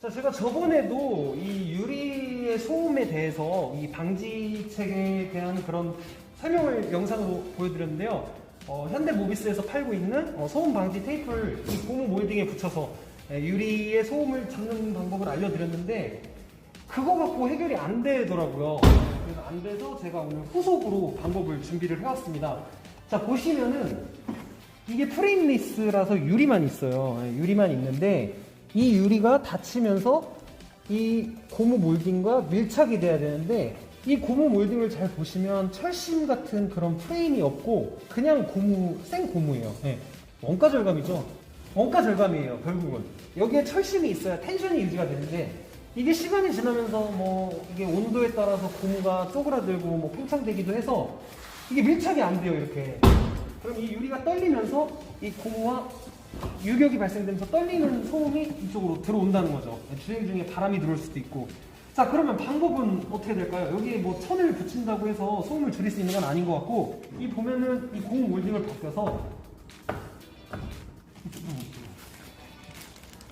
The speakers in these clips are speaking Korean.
자, 제가 저번에도 이 유리의 소음에 대해서 이 방지책에 대한 그런 설명을 영상으로 보여드렸는데요. 어, 현대모비스에서 팔고 있는 어, 소음 방지 테이프를 이 고무 몰딩에 붙여서 예, 유리의 소음을 잡는 방법을 알려드렸는데 그거 갖고 해결이 안 되더라고요. 그래서 안 돼서 제가 오늘 후속으로 방법을 준비를 해왔습니다. 자, 보시면은 이게 프레임리스라서 유리만 있어요. 예, 유리만 있는데 이 유리가 닫히면서 이 고무 몰딩과 밀착이 돼야 되는데 이 고무 몰딩을 잘 보시면 철심 같은 그런 프레임이 없고 그냥 고무 생 고무예요. 예, 원가 절감이죠. 원가 절감이에요. 결국은 여기에 철심이 있어야 텐션이 유지가 되는데 이게 시간이 지나면서 뭐 이게 온도에 따라서 고무가 쪼그라들고 뭐 팽창되기도 해서 이게 밀착이 안 돼요 이렇게. 그럼 이 유리가 떨리면서 이 고무와 유격이 발생되면서 떨리는 소음이 이쪽으로 들어온다는 거죠. 주행 중에 바람이 들어올 수도 있고. 자, 그러면 방법은 어떻게 될까요? 여기에 뭐 천을 붙인다고 해서 소음을 줄일 수 있는 건 아닌 것 같고, 이 보면은 이 고무 몰딩을 벗겨서.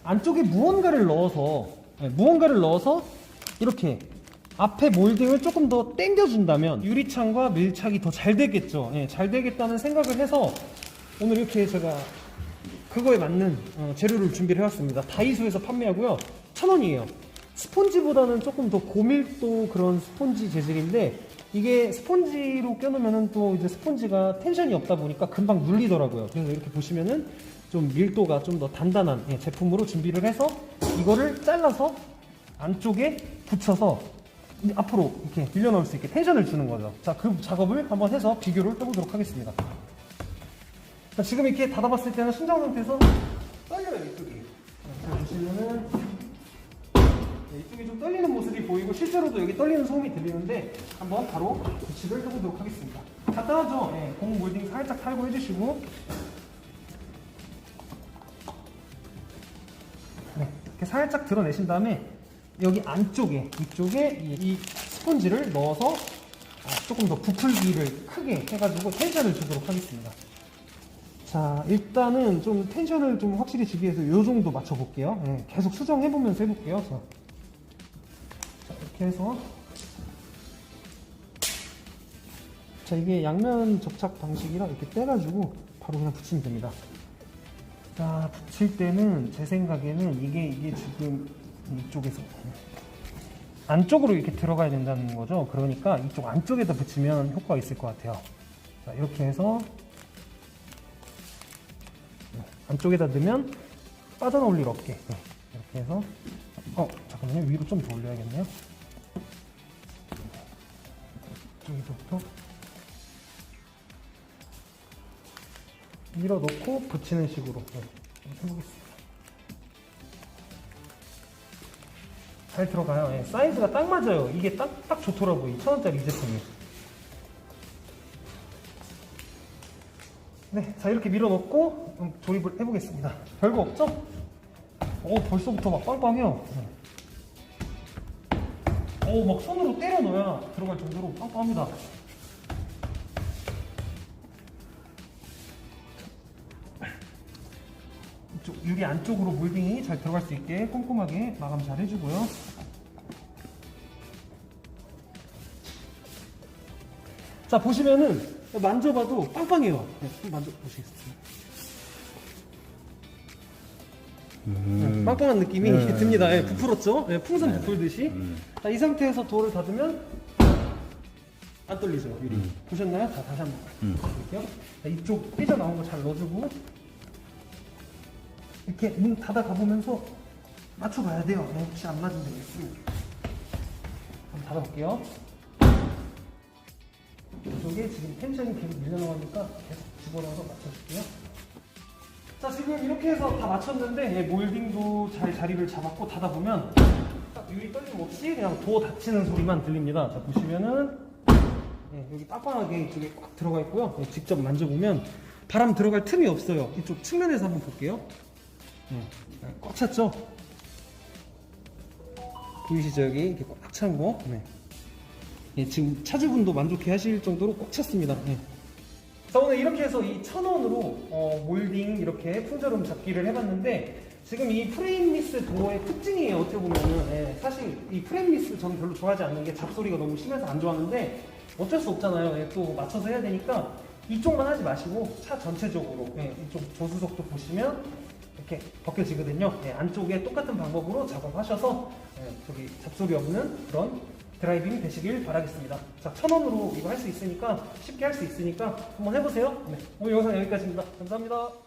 안쪽에 무언가를 넣어서, 네, 무언가를 넣어서 이렇게 앞에 몰딩을 조금 더 당겨준다면 유리창과 밀착이 더 잘 되겠죠. 예, 잘 되겠다는 생각을 해서 오늘 이렇게 제가 그거에 맞는 어, 재료를 준비를 해왔습니다. 다이소에서 판매하고요. 천 원이에요. 스폰지보다는 조금 더 고밀도 그런 스폰지 재질인데 이게 스폰지로 껴놓으면은 또 이제 스폰지가 텐션이 없다 보니까 금방 눌리더라고요. 그래서 이렇게 보시면은 좀 밀도가 좀 더 단단한 예, 제품으로 준비를 해서 이거를 잘라서 안쪽에 붙여서 이 앞으로 이렇게 밀려 넣을 수 있게 텐션을 주는 거죠. 자, 그 작업을 한번 해서 비교를 해보도록 하겠습니다. 자, 지금 이렇게 닫아봤을 때는 순정 상태에서 떨려요, 이쪽이. 자, 보시면은 네, 이쪽이 좀 떨리는 모습이 보이고 실제로도 여기 떨리는 소음이 들리는데 한번 바로 부치를 해보도록 하겠습니다. 간단하죠? 예, 고무 몰딩 살짝 탈고 해주시고 네, 이렇게 살짝 드러내신 다음에 여기 안쪽에 이쪽에 이, 이 스펀지를 넣어서 어, 조금 더 부풀기를 크게 해가지고 텐션을 주도록 하겠습니다. 자, 일단은 좀 텐션을 좀 확실히 주기 위해서 요 정도 맞춰볼게요. 예, 계속 수정해보면서 해볼게요. 자, 자, 이렇게 해서. 자, 이게 양면 접착 방식이라 이렇게 떼가지고 바로 그냥 붙이면 됩니다. 자, 붙일 때는 제 생각에는 이게, 이게 지금 이쪽에서 안쪽으로 이렇게 들어가야 된다는 거죠. 그러니까 이쪽 안쪽에다 붙이면 효과가 있을 것 같아요. 자, 이렇게 해서 안쪽에다 넣으면 빠져나올 일 없게. 네, 이렇게 해서 어 잠깐만요. 위로 좀 더 올려야겠네요. 여기서부터 밀어넣고 붙이는 식으로. 네, 해보겠습니다. 잘 들어가요. 예, 사이즈가 딱 맞아요. 이게 딱, 딱 좋더라고요. 이 천원짜리 이 제품이 네, 자 이렇게 밀어넣고 음, 조립을 해보겠습니다. 별거 없죠? 오, 벌써부터 막 빵빵해요. 네. 오, 막 손으로 때려 넣어야 들어갈 정도로 빵빵합니다. 이쪽 유리 안쪽으로 몰딩이 잘 들어갈 수 있게 꼼꼼하게 마감 잘 해주고요. 자 보시면은 만져봐도 빵빵해요. 네, 좀 만져보시겠습니다. 네, 빵빵한 느낌이 네. 듭니다. 예, 부풀었죠? 예, 풍선 네, 네. 부풀듯이. 음. 자, 이 상태에서 돌을 닫으면 안 떨리죠, 유리. 음. 보셨나요? 자, 다시 한번 음. 볼게요. 자, 이쪽 삐져나온 거 잘 넣어주고 이렇게 문 닫아 가 보면서 맞춰봐야 돼요. 네, 혹시 안 데가 있으면 한번 닫아볼게요. 이쪽에 지금 텐션이 계속 밀려나가니까 계속 집어넣어서 맞춰줄게요. 자 지금 이렇게 해서 다 맞췄는데 예, 몰딩도 잘 자리를 잡았고 닫아 보면 딱 유리 떨림 없이 그냥 도 닫히는 소리만 들립니다. 자 보시면은 예, 여기 빵빵하게 이쪽에 꽉 들어가 있고요. 예, 직접 만져보면 바람 들어갈 틈이 없어요. 이쪽 측면에서 한번 볼게요. 예, 꽉 찼죠? 보이시죠 여기 이렇게 꽉 찬 거. 네. 예, 지금 차주분도 만족해 하실 정도로 꽉 찼습니다. 예. 자, 오늘 이렇게 해서 이 천원으로 어, 몰딩 이렇게 풍절음 잡기를 해봤는데 지금 이 프레임리스 도어의 특징이에요. 어떻게 보면은 예, 사실 이 프레임리스 저는 별로 좋아하지 않는 게 잡소리가 너무 심해서 안 좋아하는데 어쩔 수 없잖아요. 예, 또 맞춰서 해야 되니까 이쪽만 하지 마시고 차 전체적으로 예, 이쪽 조수석도 보시면 이렇게 벗겨지거든요. 예, 안쪽에 똑같은 방법으로 작업하셔서 예, 저기 잡소리 없는 그런 드라이빙 되시길 바라겠습니다. 자, 천 원으로 이거 할 수 있으니까 쉽게 할 수 있으니까 한번 해보세요. 네, 오늘 영상 여기까지입니다. 감사합니다.